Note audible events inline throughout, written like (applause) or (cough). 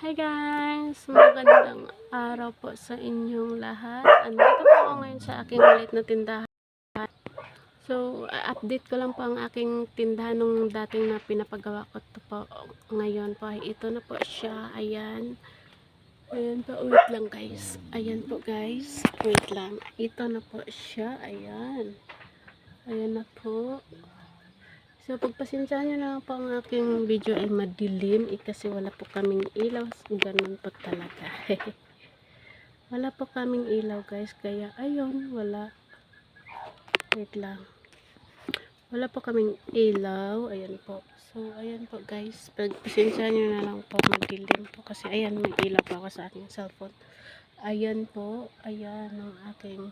Hi guys! Magandang araw po sa inyong lahat. Andito po ako ngayon sa aking maliit na tindahan. So, update ko lang po ang aking tindahan nung dating na pinapagawa ko to po. Ngayon po, ito na po siya. Ayan. Ayan po, wait lang guys. Ayan po guys. Wait lang. Ito na po siya. Ayan. Ayan na po. So, pagpasensyahan nyo na po ang aking video ay madilim eh, kasi wala po kaming ilaw. Ganun po talaga. (laughs) wala po kaming ilaw guys. Kaya, ayun, wala. Wait lang. Wala po kaming ilaw. Ayan po. So, ayan po guys. Pagpasensyahan nyo na lang po madilim po. Kasi, ayan, may ilaw po ako sa aking cellphone. Ayan po. Ayan ang aking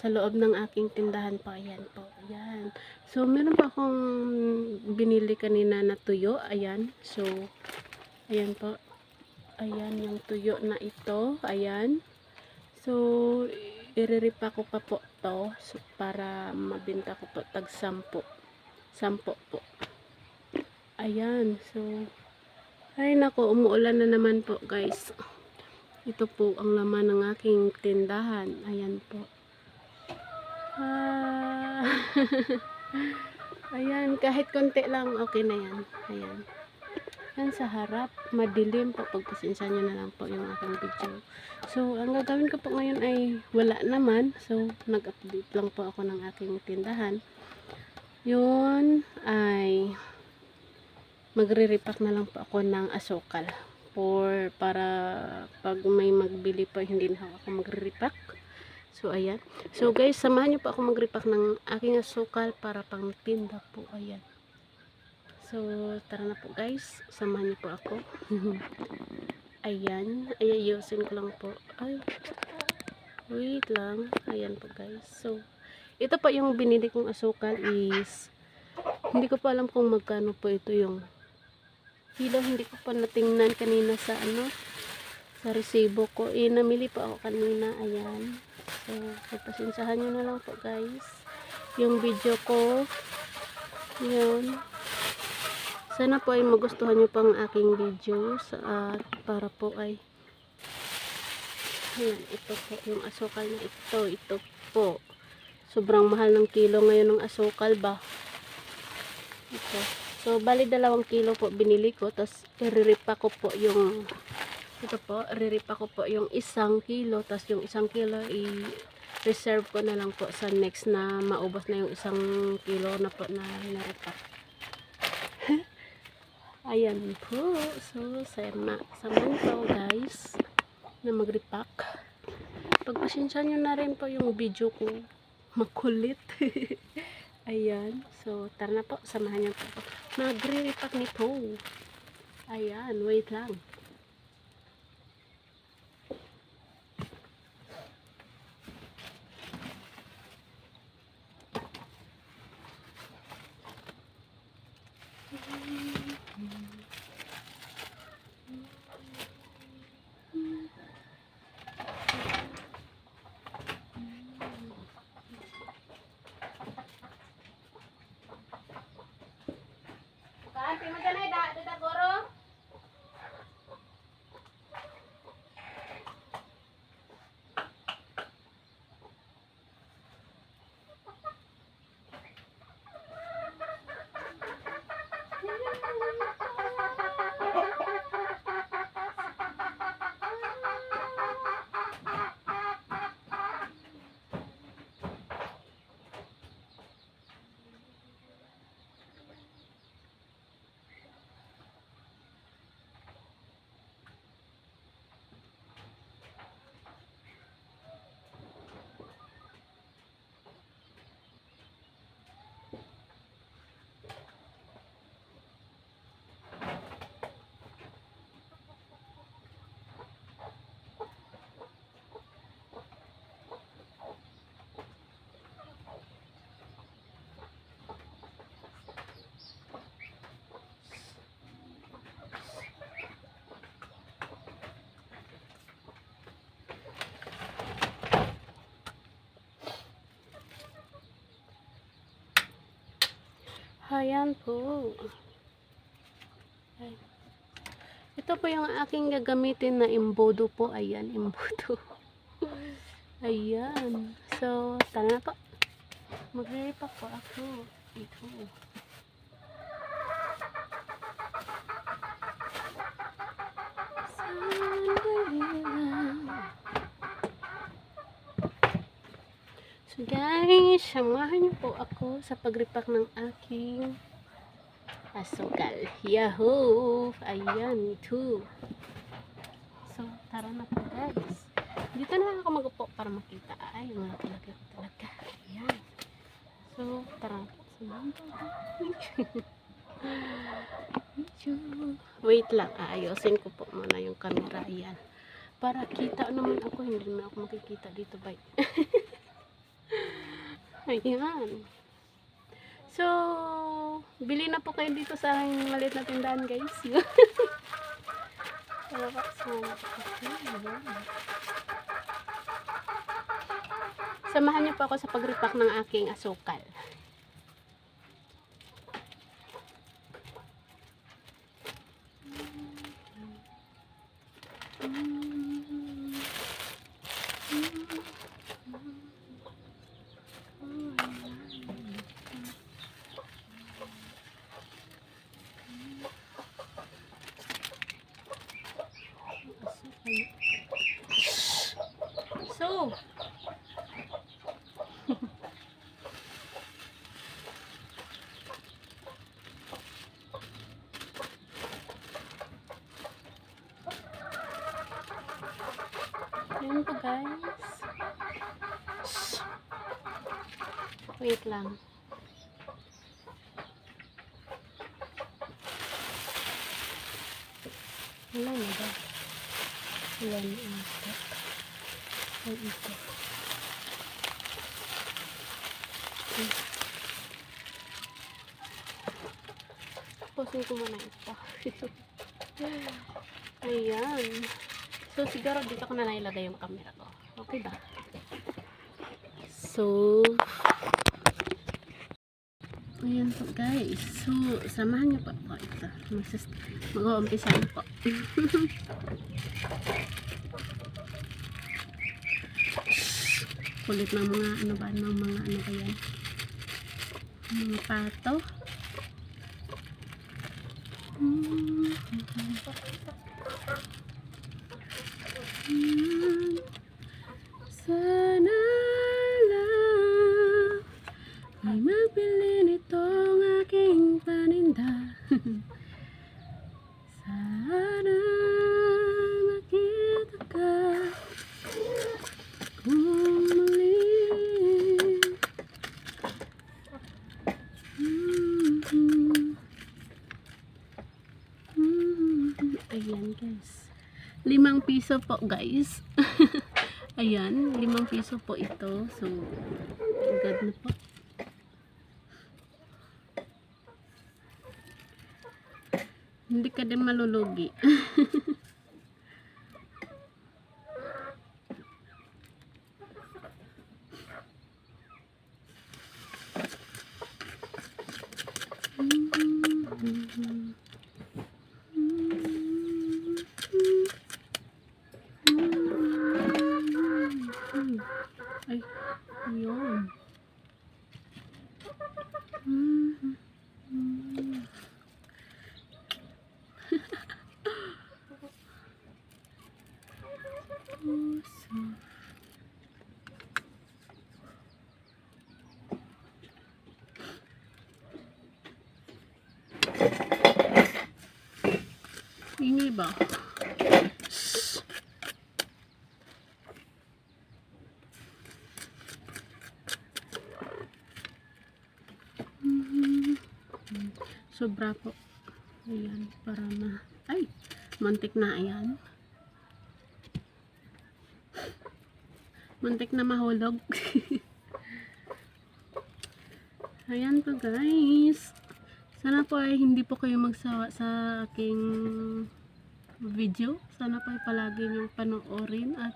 sa loob ng aking tindahan po. Ayan po. Ayan. So, meron pa akong binili kanina na tuyo. Ayan. So, ayan po. Ayan yung tuyo na ito. Ayan. So, iriripa ko pa po to so, para mabenta ko po tag sampo. Sampo po. Ayan. So, ay nako, umuulan na naman po guys. Ito po ang laman ng aking tindahan. Ayan po. Ah. (laughs) Ayan, kahit konti lang, okay na yan. Ayan. Yan sa harap, madilim po. Pagpasensya nyo na lang po yung aking video. So, ang gagawin ko po ngayon ay wala naman. So, nag-update lang po ako ng aking tindahan. Yun ay magre-repack na lang po ako ng asukal. For, para pag may magbili po, hindi na ako magre-repack. So, ayan. So, guys, samahan niyo po ako mag-repack ng aking asukal para pang tinda po. Ayan. So, tara na po, guys. Samahan niyo po ako. (laughs) ayan. Ayayusin ko lang po. Ay. Wait lang. Ayan po, guys. So, ito po yung binili kong asukal is hindi ko pa alam kung magkano po ito yung kilo. Hindi ko pa natingnan kanina sa ano sa resibo ko. Eh, namili pa ako kanina. Ayan. So, pagpasensahan nyo na lang po guys. Yung video ko. Yun. Sana po ay magustuhan nyo pang aking videos. At para po ay Ayan, ito po yung asukal na ito. Ito po. Sobrang mahal ng kilo ngayon ng asukal ba. Ito. So, bali dalawang kilo po binili ko. Tapos, iriripa ko po yung ito po, riripa ko po yung isang kilo, tapos yung isang kilo i-reserve ko na lang po sa next na maubos na yung isang kilo na po na naripa. (laughs) Ayan po. So, sama, samahan po guys na mag-repack. Pagpasensya nyo na rin po yung video ko makulit. (laughs) Ayan. So, tara na po. Samahan nyo po. Magre-repack nito. Ayan. Wait lang. Kaanti mo dyan ay da, da, goro? Ayan po. Ito po yung aking gagamitin na imbodo po. Ayan, imbodo. (laughs) Ayan. So, tara na po. Magre-repack po ako. Ito. Sandali lang. So guys, samahan niyo po ako sa pagripak ng aking asukal. Yahoo! Ayan, ito. So, tara na po guys. Dito na ako magupo para makita. Ay, wala talaga ko talaga. Ayan. So, tara. Samahan po. (laughs) Wait lang, aayusin ko po muna yung camera. Ayan. Para kita naman ako, hindi naman ako makikita dito. Bye. (laughs) Ayan. So, bili na po kayo dito sa maliit na tindahan, guys. (laughs) Tara po, samahan niyo po ako sa pagripak ng aking asukal. So, Ayan po guys. Shh. Wait lang. Wala na ba? Wala na. Ay, ito. Hmm. Posin ko muna ito. (laughs) Ayan. So, siguro dito ko na nailagay yung camera ko. Okay ba? So, ayan po guys. So, samahan niyo po ako ito. Mag-uumpisa na po. (laughs) Kulit ng mga ano ba, ng mga ano ba yan? Mga pato. Hmm. Hmm. Sana lang ay mabili nitong aking paninda. Sana makita ka kung muli. Mhm. Mhm. Ayan guys. Limang piso po guys. Ayan, piso po ito. So, agad na po. Hindi ka din malulugi. (laughs) Hingi ba? Sobra po. Ayan, para na. Ay, mantik na ayan. Mantik na mahulog. (laughs) ayan po guys. Sana po ay hindi po kayo magsawa sa aking video. Sana po ay palagi niyong panoorin at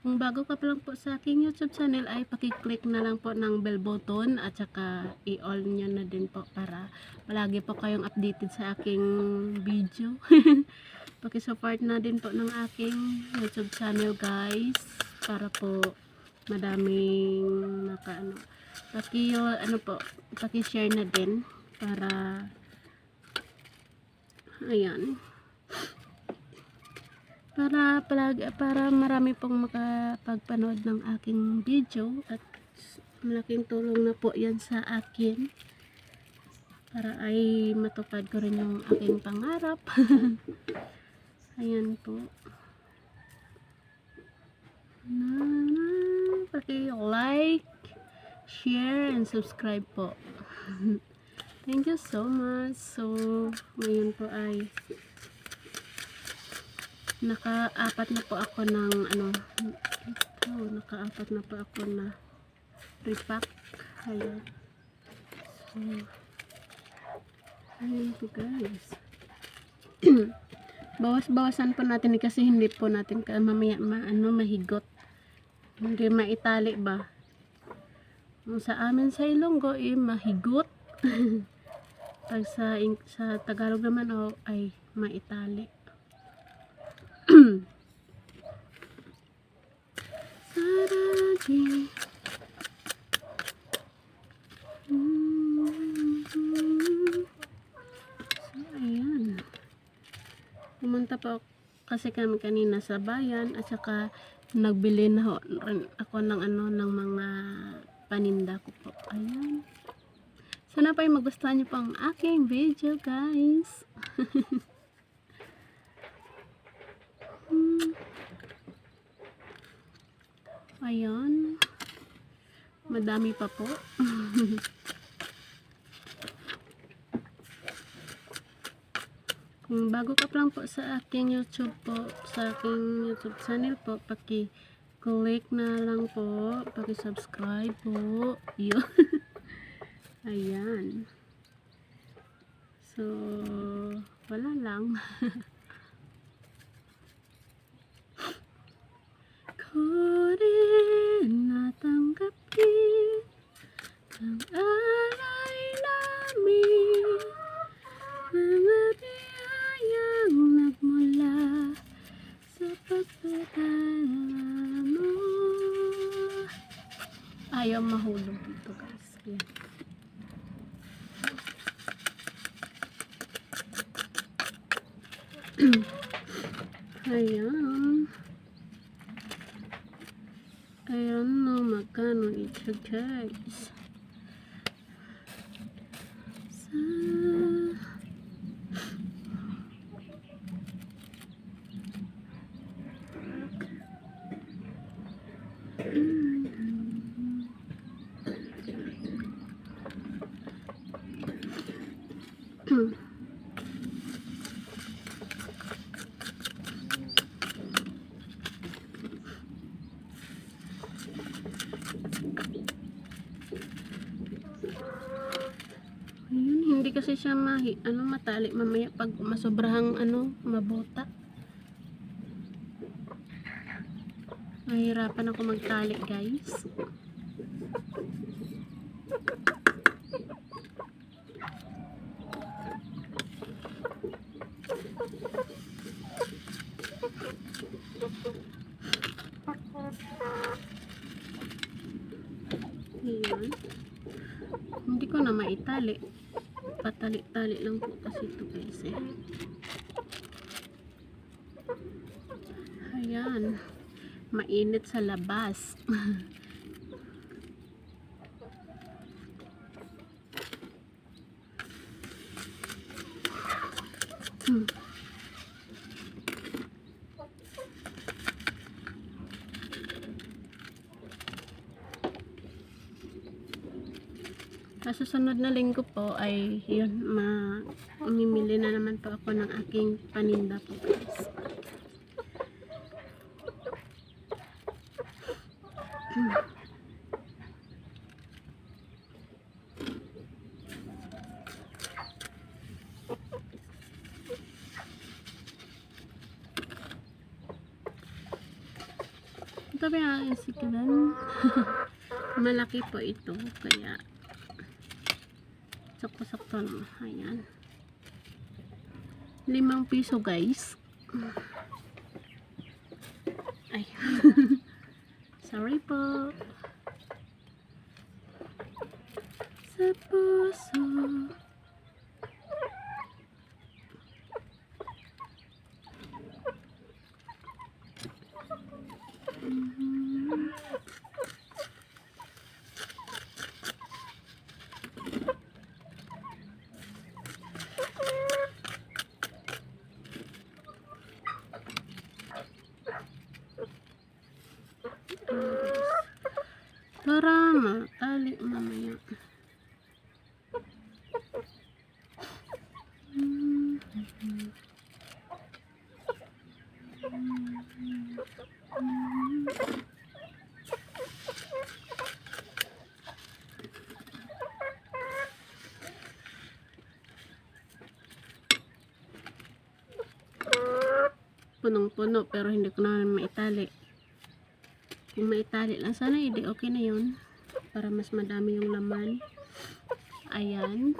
kung bago ka pa lang po sa aking YouTube channel ay pakiclick na lang po ng bell button at saka i-all nyo na din po para palagi po kayong updated sa aking video. (laughs) Paki-support na din po ng aking YouTube channel guys para po madaming naka ano. Paki ano po, paki-share na din para ayan. Para palag para marami pong makapagpanood ng aking video at malaking tulong na po 'yan sa akin para ay matupad ko rin yung aking pangarap. (laughs) Ayan po. Na, na, paki-like, share, and subscribe po. (laughs) Thank you so much. So, ngayon po ay naka-apat na po ako ng ano ito, naka-apat na po ako na repack. Ayan. So, ayan po guys. (clears throat) Bawas-bawasan po natin eh, kasi hindi po natin mamaya ma, ano, mahigot. Hindi maitali ba? Sa amin sa Ilonggo eh, mahigot. (laughs) Pag sa, sa Tagalog naman oh, ay maitali. Mm. So, ayan. Pumunta pa kasi kami kanina sa bayan at saka nagbili na ako ng ano ng mga paninda ko po. Ayan. Sana pa magustuhan niyo po ang aking video guys. (laughs) Hmm. Ayan. Madami pa po. Kung (laughs) bago ka lang po sa aking YouTube po, sa aking YouTube channel po, paki-click na lang po, paki-subscribe po. (laughs) Yun. Ayan. So, wala lang. (laughs) Ko rin natanggapin ang alay namin mga biyayang nagmula sa pagpapala mo. Ayaw mahulog dito guys. (clears throat) Ayan. Ayan. Ayan na magkano ito guys. Sa... hindi kasi siya mahi, ano, matali mamaya pag masobrahang ano, mabuta. Mahirapan ako magtali, guys. Ayan. Hindi ko na maitali. Patali-tali lang po kasi ito guys eh. Ayan. Mainit sa labas. (laughs) Hmm. Susunod na linggo po ay yun, ma umimili na naman po ako ng aking paninda po guys. Ito ba yung isikilan? (laughs) Malaki po ito, kaya sakto-sakto lang. Ayan. Limang piso guys. Ay. (laughs) Sorry po. Sa puso. Para matali mamaya. Punong-puno pero hindi ko na maitali. Kung maitali lang sana, hindi okay na yun. Para mas madami yung laman. Ayan.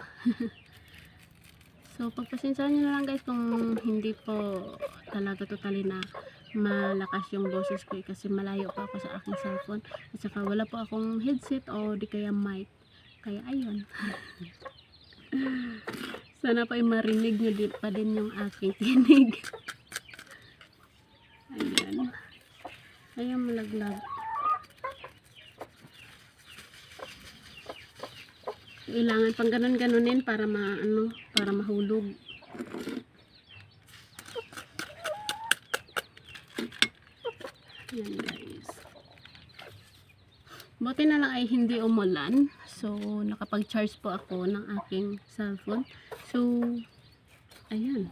(laughs) so, pagpasensyahan nyo na lang guys kung hindi po talaga totally na malakas yung boses ko eh, kasi malayo pa ako sa aking cellphone. At saka wala po akong headset o di kaya mic. Kaya ayun. (laughs) Sana pa ay marinig nyo din pa din yung aking tinig. (laughs) Ayan. Ayan malaglag. Kailangan pang ganun-ganunin para ma ano, para mahulog. Ayan guys. Buti na lang ay hindi umulan. So, nakapag-charge po ako ng aking cellphone. So, ayan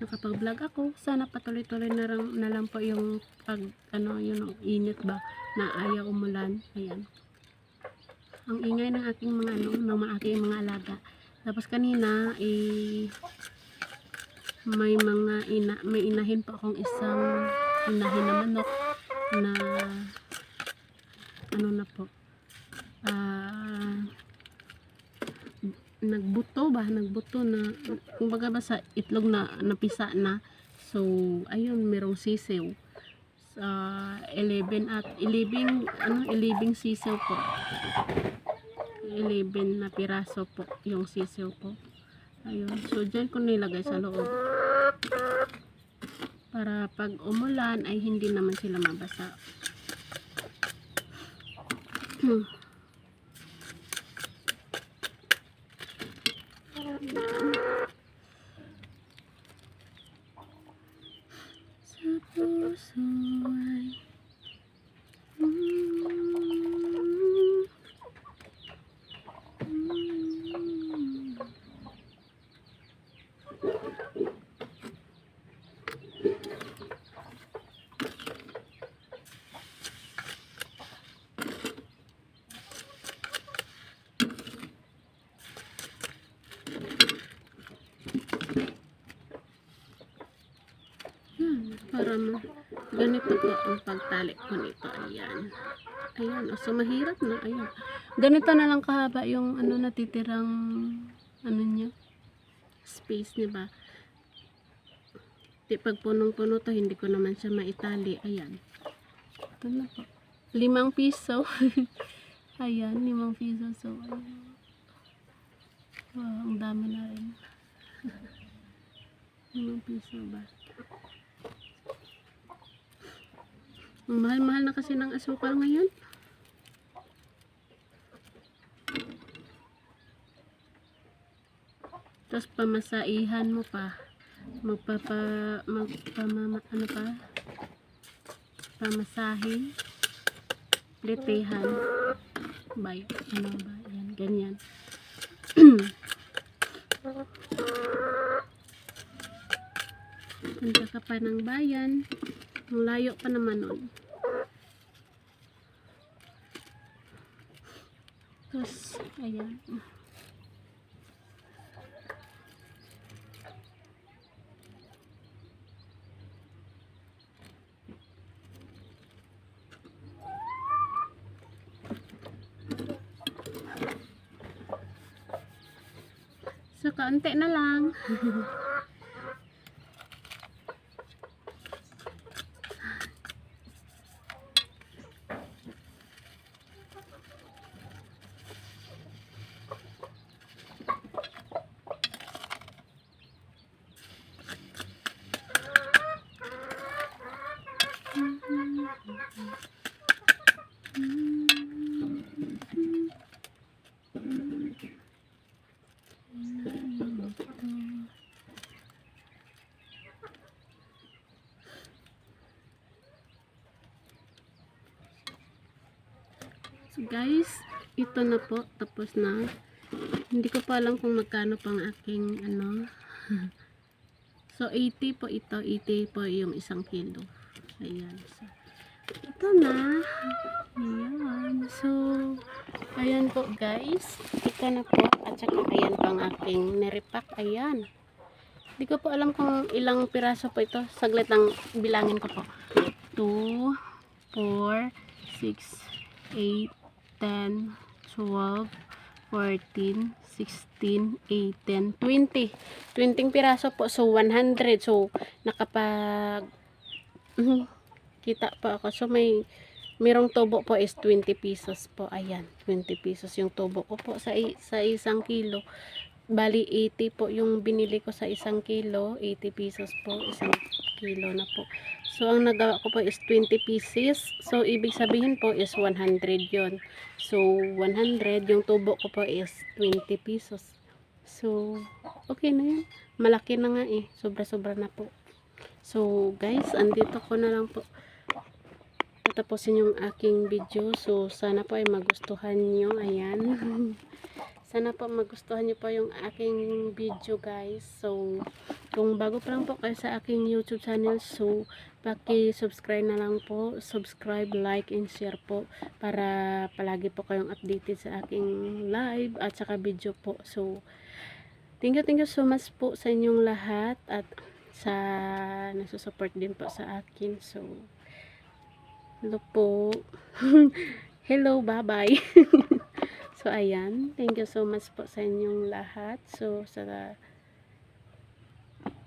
nakapag-vlog ako. Sana patuloy-tuloy na lang, na lang po yung pag, ano, yung init ba, na ayaw umulan. Ayan. Ang ingay ng aking mga, ano, ng aking mga alaga. Tapos kanina, eh, may mga ina, may inahin pa akong isang inahin na manok na, ano na po, ah, nagbuto ba? Nagbuto na kumbaga ba sa itlog na napisa na. So ayun merong sisiw sa 11 at 11 ano 11 sisiw po 11 na piraso po yung sisiw po. Ayun. So dyan ko nilagay sa loob. Para pag umulan ay hindi naman sila mabasa. Sa puso ay mm, mm. Yan, para ma ganito po ang pagtali ko nito. Ayan. Ayan. O, so mahirap na. Ayan. Ganito na lang kahaba yung ano natitirang ano niya space niya ba. Di pag punong-puno to, hindi ko naman siya maitali. Ayan. Ito na po. Limang piso. (laughs) Ayan, limang piso. So, ayan. Wow, ang dami na rin. (laughs) limang piso ba? Mahal-mahal na kasi ng asukal ngayon. Tapos pamasaihan mo pa. Magpapa, magpamama, ano pa? Pamasahe. Letehan. Bay, ano ba? Yan, ganyan. (clears throat) Punta ka pa ng bayan. Ang layo pa naman nun. Tapos, ayan. So, kaunti na lang. (laughs) guys, ito na po. Tapos na. Hindi ko pa alam kung magkano pang aking ano. (laughs) So, 80 po ito. 80 po yung isang kilo. Ayan. So, ito na. Ayan. So, ayan po guys. Ito na po. At saka ayan pang aking niripak. Ayan. Hindi ko po alam kung ilang piraso po ito. Saglit lang bilangin ko po. 2, 4, 6, 8, 10, 12, 14, 16, 18, 20. 20 piraso po. So, 100. So, nakapag... Mhm. kita pa ako. So, may... Merong tubo po is 20 pesos po. Ayan, 20 pesos yung tubo ko po sa, sa isang kilo. Bali, 80 po yung binili ko sa isang kilo. 80 pesos po, isang kilo na po. So, ang nagawa ko po is 20 pieces. So, ibig sabihin po is 100 yon So, 100, yung tubo ko po is 20 pesos. So, okay na yun. Malaki na nga eh. Sobra-sobra na po. So, guys, andito ko na lang po tatapusin yung aking video. So, sana po ay magustuhan nyo. Ayan. (laughs) sana po magustuhan nyo po yung aking video, guys. So, kung bago pa lang po kayo sa aking YouTube channel, so, paki-subscribe na lang po. Subscribe, like, and share po para palagi po kayong updated sa aking live at saka video po. So, thank you, thank you so much po sa inyong lahat at sa nasusupport din po sa akin. So, Hello po. (laughs) Hello, bye-bye. (laughs) so, ayan. Thank you so much po sa inyong lahat. So, sa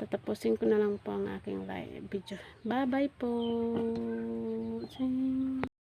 tatapusin ko na lang po ang aking live video. Bye-bye po. Ching.